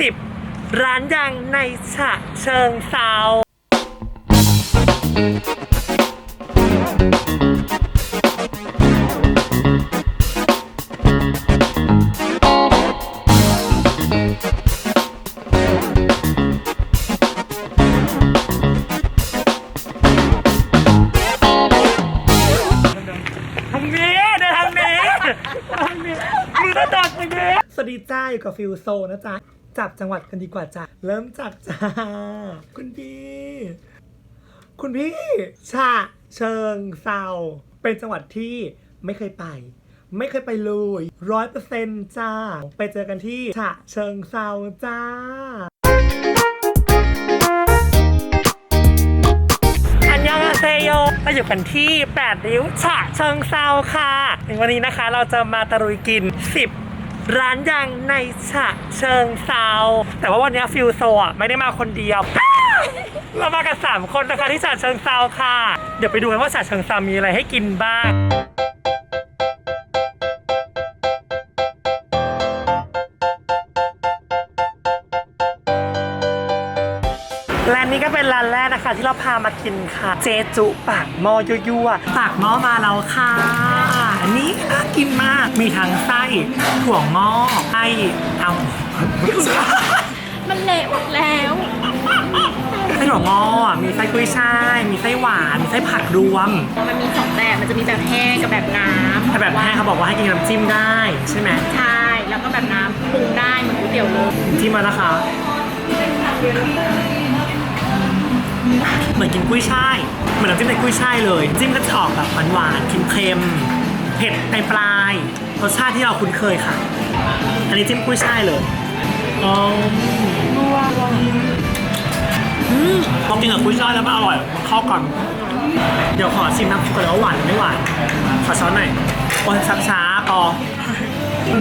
สิบร้านยางในฉะเชิงเซาทางนี้เดินทางนี้ทางนี้มือระดับทางนี้สวัสดีจ้าอยู่กับฟิลโซนะจ๊ะ จับจังหวัดกันดีกว่าจ้ะเริ่มจากจ้าคุณพี่ คุณพี่ฉะเชิงเซาเป็นจังหวัดที่ไม่เคยไป ไม่เคยไปเลยร้อยเปอร์เซ็นต์จ้า ไปเจอกันที่ฉะเชิงเซาจ้าอันยองอาเซโยเราอยู่กันที่8ริ้วฉะเชิงเซาค่ะในวันนี้นะคะเราจะมาตะลุยกิน 10 ร้านยางในฉะเชิงเซาแต่ว่าวันนี้ฟิวโซอะไม่ได้มาคนเดียว เรามากัน3คนนะคะที่ฉะเชิงเซาค่ะ เดี๋ยวไปดูกันว่าฉะเชิงเซามีอะไรให้กินบ้างร้านนี้ก็เป็นร้านแรกนะคะ ที่เราพามากินค่ะ เจจุปากหม้อยั่วๆปากหม้อมาแล้วค่ะ อันนี้น่ากินมาก มีทั้งไส้ถั่วงอกไส้เอามันเละหมดแล้วไส้ถั่วงอกมีไส้กุ้ยช่าย มีไส้หวาน มีไส้ผักรวม มันมีสองแบบ มันจะมีแบบแห้งกับแบบน้ำแต่แบบแห้งเขาบอกว่าให้กินน้ำจิ้มได้ใช่ไหมใช่ แล้วก็แบบน้ำปรุงได้เหมือนก๋วยเตี๋ยวเลยจิ้มมานะคะเหมือนกินกุ้ยช่าย เหมือนน้ำจิ้มในกุ้ยช่ายเลย จิ้มก็จะออกแบบหวานๆเค็มๆ เผ็ดในปลายรสชาติที่เราคุ้นเคยค่ะ อันนี้จิ้มกุ้ยช่ายเลยอ๋ออืมพอกินกับกุ้ยช่ายแล้วมันอร่อยมันเข้ากัน เดี๋ยวขอชิมน้ำซุปก่อนว่าหวานหรือไม่หวาน ขอช้อนหน่อยโอนช้าๆพอ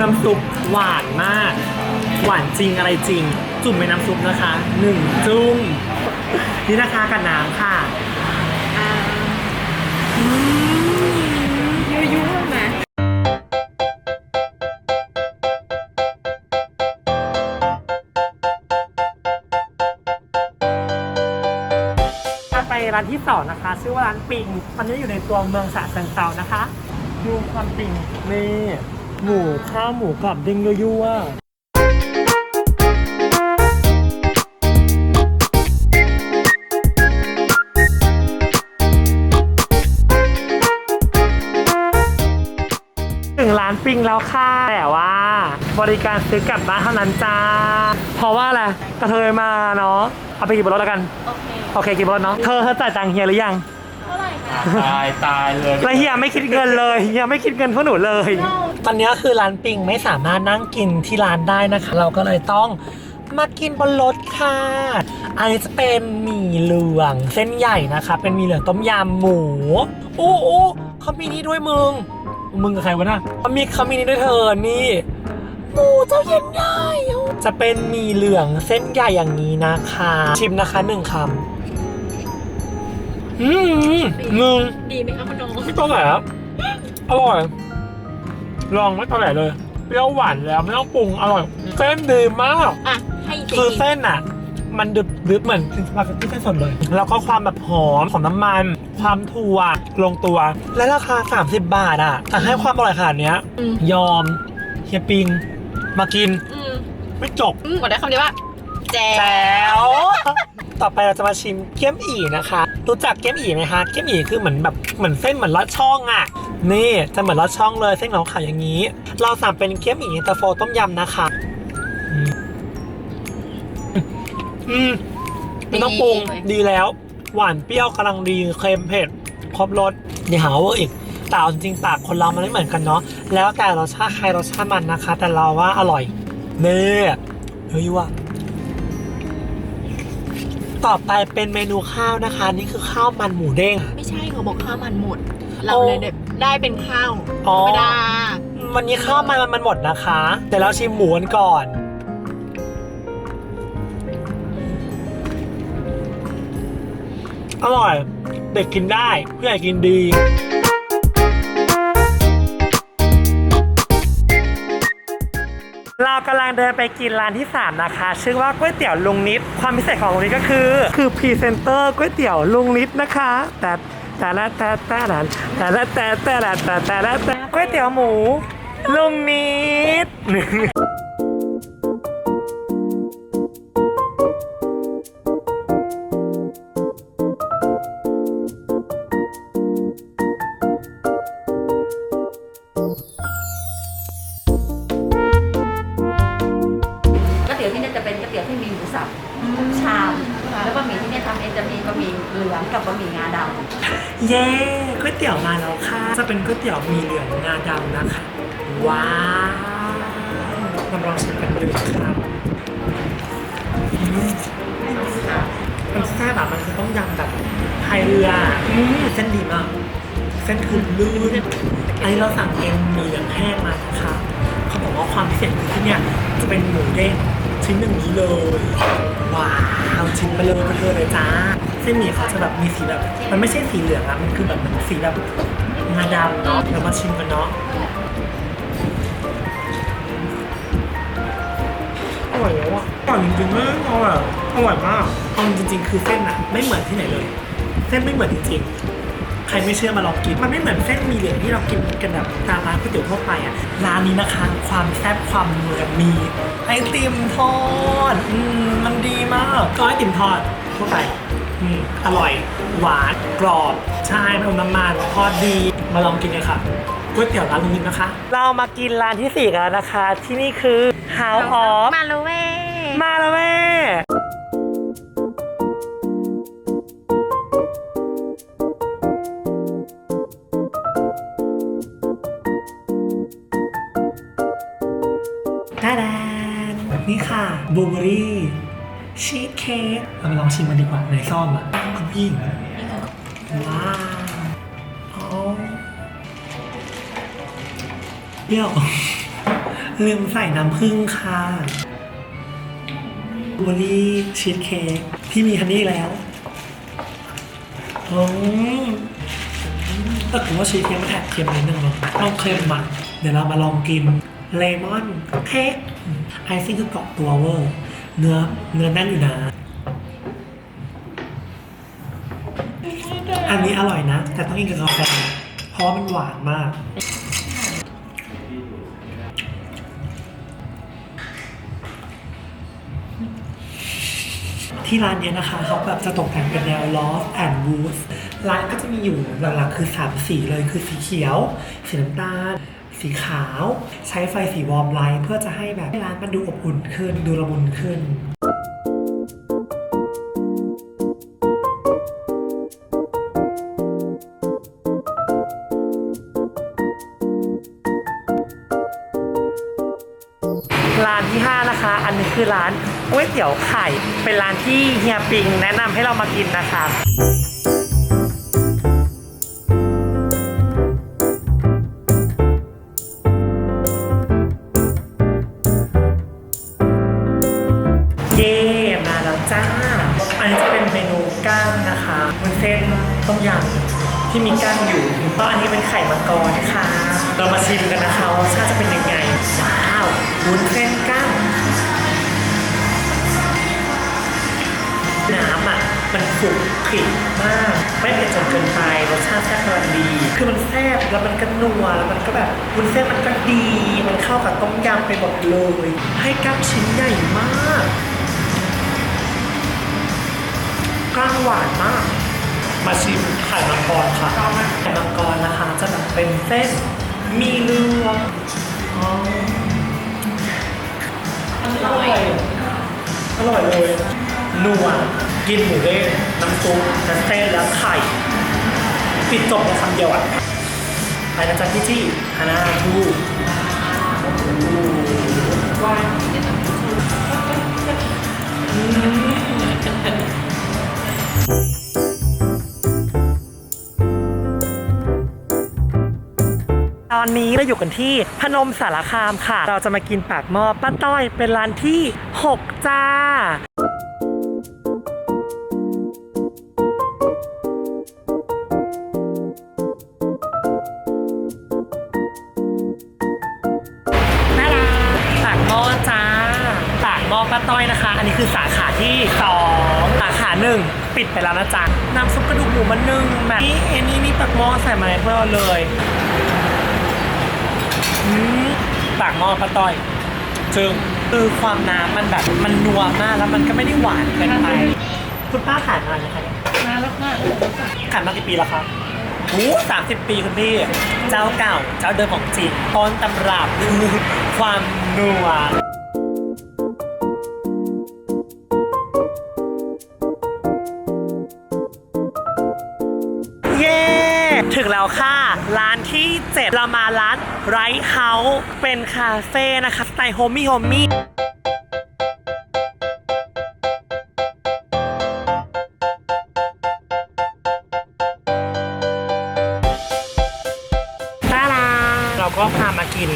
น้ำซุปหวานมาก หวานจริงอะไรจริง จุ่มในน้ำซุปนะคะหนึ่งจุ่มนี่นะคะกับน้ำค่ะ ร้านที่สองนะคะ ชื่อว่าร้านปิงตอนนี้อยู่ในตัวเมืองฉะเชิงเซานะคะ ดูความปิงนี่หมูข้าวหมูกรอบเด้งยั่วถึงร้านปิงแล้วค่ะแต่ว่า บริการซื้อกลับบ้านเท่านั้นจ้า เพราะว่าอะไรกระเทยมาเนาะ เอาไปกินบนรถแล้วกัน โอเค โอเคกินบนรถเนาะ เธอเธอจ่ายตังค์เฮียหรือยังเท่าไหร่คะตายตายเลยแล้วเฮียไม่คิดเงินเลยเฮียไม่คิดเงินพวกหนูเลย ตอนนี้คือร้านปิงไม่สามารถนั่งกินที่ร้านได้นะคะ เราก็เลยต้องมากินบนรถค่ะ อันนี้จะเป็นหมี่เหลืองเส้นใหญ่นะคะ เป็นหมี่เหลืองต้มยำหมูอู้อู้เขามีนี่ด้วยมึง มึงกับใครวะน่ะเขามีเขามีนี่ด้วยเธอ นี่ หมูเจ้าเย็นใหญ่จะเป็นหมี่เหลืองเส้นใหญ่อย่างนี้นะคะ ชิมนะคะหนึ่งคำอืมมึงดีไหมคะคุณน้องไม่ต้องไหนครับอร่อย ลองไม่ต้องไหนเลยเปรี้ยวหวานแล้วไม่ต้องปรุงอร่อยเส้นดีมากอะให้อีกคือเส้นอะมันดึบดึบเหมือนสปาเกตตี้เส้นสดเลย แล้วก็ความแบบหอมของน้ำมัน ความถั่วลงตัว และราคา 30 บาทอะแต่ให้ความอร่อยขนาดเนี้ยอืมยอมเฮียปิง มากินอืมไม่จบอืมกดได้คำเดียวว่าแจแจ๋วต่อไปเราจะมาชิมเกี๊ยมอีนะคะ รู้จักเกี๊ยมอีไหมคะเกี๊ยมอีคือเหมือนแบบเหมือนเส้นเหมือนลอดช่องอะ นี่จะเหมือนลอดช่องเลยเส้นขาวๆอย่างนี้ เราสั่งเป็นเกี๊ยมอีเย็นตาโฟต้มยำนะคะอืมอืมไม่ต้องปรุงดีแล้ว หวานเปรี้ยวกำลังดีเค็มเผ็ดครบรสอย่าหาว่าอีก แต่เอาจริงๆปากคนเรามันไม่เหมือนกันเนาะแล้วแต่รสชาติใครรสชาติมันนะคะ แต่เราว่าอร่อยเน่เฮ้ยว่ะต่อไปเป็นเมนูข้าวนะคะ นี่คือข้าวมันหมูเด้ง ไม่ใช่เขาบอกข้าวมันหมด เราโอ้เลยแบบได้เป็นข้าวอ๋อธรรมดาวันนี้ข้าวมันมันหมดนะคะเดี๋ยวเราชิมหมูกันก่อน อร่อย เด็กกินได้ผู้ใหญ่กินดี เรากำลังเดินไปกินร้านที่ 3 นะคะ ชื่อว่าก๋วยเตี๋ยวลุงนิด ความพิเศษของลุงนิดก็คือ คือพรีเซนเตอร์ก๋วยเตี๋ยวลุงนิดนะคะ แต่แต่ละแต่แต่ละแต่ละแต่แต่ละแต่แต่ละแต่ก๋วยเตี๋ยวหมูลุงนิด จะเป็นก๋วยเตี๋ยวที่มีหมูสับทุกชาม แล้วบะหมี่ที่เนี่ยทำเองจะมีบะหมี่เหลืองกับบะหมี่งาดำเย้ก๋วยเตี๋ยวมาแล้วค่ะ จะเป็นก๋วยเตี๋ยวมีเหลืองงาดำนะคะ ว้าวมาลองชิมกันดูครับอืมมันแซ่บแบบมันคือต้องยำแบบไทยเรืออืมเส้นดีมาก เส้นคือลื่นอันนี้เราสั่งเองมีเหลืองแห้งมานะคะเขาบอกว่าความพิเศษคือที่เนี่ยจะเป็นหมูเด้ง ชิ้นหนึ่งนี้เลย ว้าวชิ้นเบลอเบลอเลยจ้าเส้นหมี่เขาจะแบบมีสีแบบ มันไม่ใช่สีเหลืองอะมันคือแบบเหมือนสีแบบงาดำเนาะเรามาชิมกันเนาะอร่อยแล้วอะอร่อยจริงๆเลยอร่อยอร่อยมากเอาจริงๆ คือเส้นอะไม่เหมือนที่ไหนเลย เส้นไม่เหมือนจริงๆใครไม่เชื่อมาลองกิน มันไม่เหมือนเส้นหมีเหลืองที่เรากินกันแบบตามร้านก๋วยเตี๋ยวทั่วไปอะ ร้านนี้นะคะ ความแซ่บความนัวมีไอติมทอดอืมมันดีมาก ก็ไอติมทอดทั่วไปอืมอร่อย หวานกรอบใช่ไม่อมน้ำมันทอดดีมาลองกินเลยค่ะก๋วยเตี๋ยวร้านลุงนิดนะคะ เรามากินร้านที่สี่กันแล้วนะคะ ที่นี่คือ House of มาเลยเว้ยมาแล้วแม่ ชิมกันดีกว่าในซ่อมอะคุณพี่หญิงว้าวอ๋อเปรี้ยวลืมใส่น้ำผึ้งค่ะบลูเบอรี่ชีสเค้กที่มีฮันนี่แล้วอืมแต่ผมว่าชีสเค้กมันแอบเค็มนิดนึงเนาะต้องเค็มอะเดี๋ยวเรามาลองกินเลมอนเค้กไอซิ่งคือเกาะตัวเวอร์เนื้อเนื้อแน่นอยู่นะ อันนี้อร่อยนะ แต่ต้องกินกับกาแฟเพราะว่ามันหวานมาก ที่ร้านเนี้ยนะคะเขาแบบจะตกแต่งเป็นแนว loft and woods ร้านก็จะมีอยู่หลักๆคือ 3 สีเลยคือสีเขียว สีน้ำตาล สีขาว ใช้ไฟสีวอร์มไลท์เพื่อจะให้แบบร้านมันดูอบอุ่นขึ้น ดูละมุนขึ้นันนี้คือร้านก๋วยเตี๋ยวไข่ เป็นร้านที่เฮียปิงแนะนำให้เรามากินนะคะเย่มาแล้วจ้า อันนี้จะเป็นเมนูก้างนะคะวุ้นเส้นต้มยำที่มีก้างอยู่ก็อันนี้เป็นไข่มังกรนะคะเรามาชิมกันนะคะว่าชาติจะเป็นยังไงว้าววุ้นเส้นก้าง มันขลุกขลิกมาก ไม่เผ็ดจนเกินไปรสชาติแซ่บกำลังดี คือมันแซ่บแล้วมันก็นัวแล้วมันก็แบบวุ้นเส้นมันก็ดี มันเข้ากับต้มยำไปหมดเลย ให้กล้ามชิ้นใหญ่มากกล้างหวานมาก มาชิมไข่มังกรค่ะไข่มังกรนะคะ จะแบบเป็นเส้นมีเลืองอ๋ออร่อยอร่อยเลย นัวกินหมูเด้งน้ำซุปน้ำเส้นแล้วไข่ ปิดจบในคำเดียวอะไปนะจ๊ะพี่จี้ฮานาทูว้าวตอนนี้เราอยู่กันที่พนมสารคามค่ะ เราจะมากินปากหม้อป้าต้อยเป็นร้านที่ 6 จ้าน่ารักจ้า ที่สองสาขาหนึ่งปิดไปแล้วนะจ๊ะน้ำซุปกระดูกหมูมันนึ่งแบบนี่เอ็นนี่นี่ปักหม้อใส่มาให้เพื่อเลยอืมปากหม้อปลาต้อยจึงคือความน้ำมันแบบมันนัวมากแล้วมันก็ไม่ได้หวานเกินไปคุณป้าขายมาไหมคะเนี่ยมาแล้วค่ะขายมากี่ปีแล้วครับโอ้สามสิบปีคุณพี่ เจ้าเก่า เจ้าเดิมของจริงต้นตำรับความนัว ถึงแล้วค่ะ ร้านที่ 7 เรามาร้านไรเฮาส์เป็นคาเฟ่นะคะสไตล์โฮมี่โฮมี่ตาดาเราก็พามากิน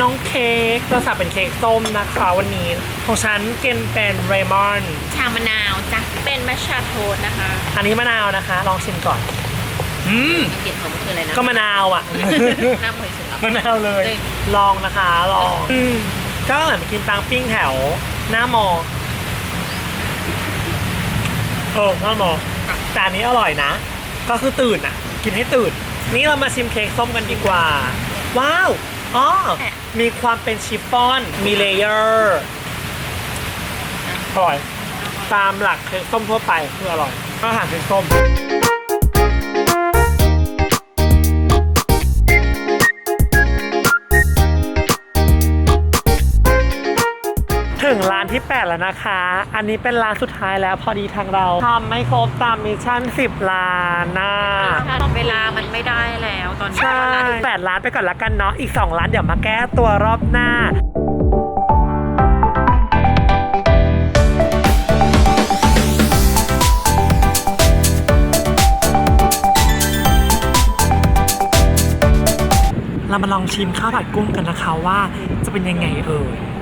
น้องเค้กเราสั่งเป็นเค้กส้มนะคะวันนี้ ของฉันกินเป็นเรมอน ชามะนาวจ้ะ เป็นมัชชาโทสนะคะ อันนี้มะนาวนะคะ ลองชิมก่อน อืมกลิ่นหอมคืออะไรนะก็มะนาวอะ น้ำหอยสุกมะนาวเลยเลยลองนะคะลองอืมก็เหมือนไปกินปังปิ้งแถว หน้ามอเออหน้ามอแต่อันนี้อร่อยนะ ก็คือตื่นอะ กินให้ตื่น นี่เรามาชิมเค้กส้มกันดีกว่า ว้าวอ๋อมีความเป็นชิฟฟ่อน มีเลเยอร์อร่อย ตามหลักเค้กส้มทั่วไปคืออร่อยก็อาหารเค้กส้ม ที่ 8 แล้วนะคะ อันนี้เป็นร้านสุดท้ายแล้วพอดีทางเราทำไม่ครบตามมิชชั่น 10 ล้านนะเวลามันไม่ได้แล้วตอนนี้ใช่แปดล้านไปก่อนละกันเนาะอีก 2 ล้านเดี๋ยวมาแก้ตัวรอบหน้าเรามาลองชิมข้าวผัดกุ้งกันนะคะว่าจะเป็นยังไงเอ่ยอืม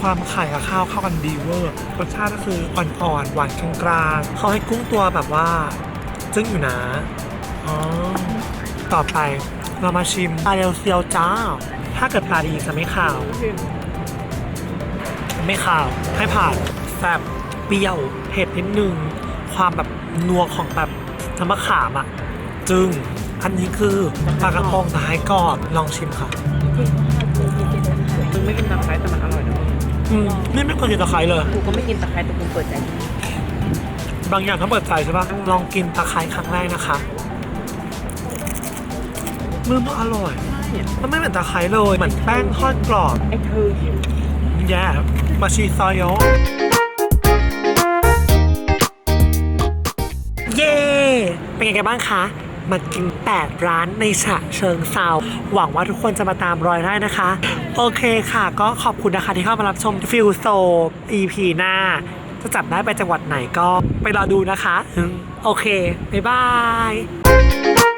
ความไข่กับข้าวเข้ากันดีเวอร์รสชาติก็คืออ่อนๆหวานกลางๆเขาให้กุ้งตัวแบบว่าจึ้งอยู่นะอ๋อต่อไปเรามาชิมปลาเรียวเซียวจ้า ถ้าเกิดปลาดีจะไม่ขาว ไม่ขาวให้ผ่านแซ่บเปรี้ยวเผ็ดนิดนึง ความแบบนัวของแบบน้ำมะขามอะ จึง อันนี้คือปลากระพงสายกรอบลองชิมค่ะ ไม่กินตะไคร้แต่มันอร่อยนะอืมนี่ไม่ควรกินตะไคร้เลย กูก็ไม่กินตะไคร้แต่กูเปิดใจบางอย่างต้องเปิดใจใช่ปะลองกินตะไคร้ครั้งแรกนะคะมือมันอร่อยมันไม่เหมือนตะไคร้เลย เหมือนแป้งทอดกรอบ ไอ้เธอแย่มาชีซอยโยเย้เป็นไงกันบ้างคะ มากิน 8 ร้านในฉะเชิงเซาหวังว่าทุกคนจะมาตามรอยได้นะคะ โอเคค่ะ ก็ขอบคุณนะคะที่เข้ามารับชมฟิลโซ EP หน้า จะจับได้ไปจังหวัดไหนก็ไปรอดูนะคะ โอเค บ๊ายบาย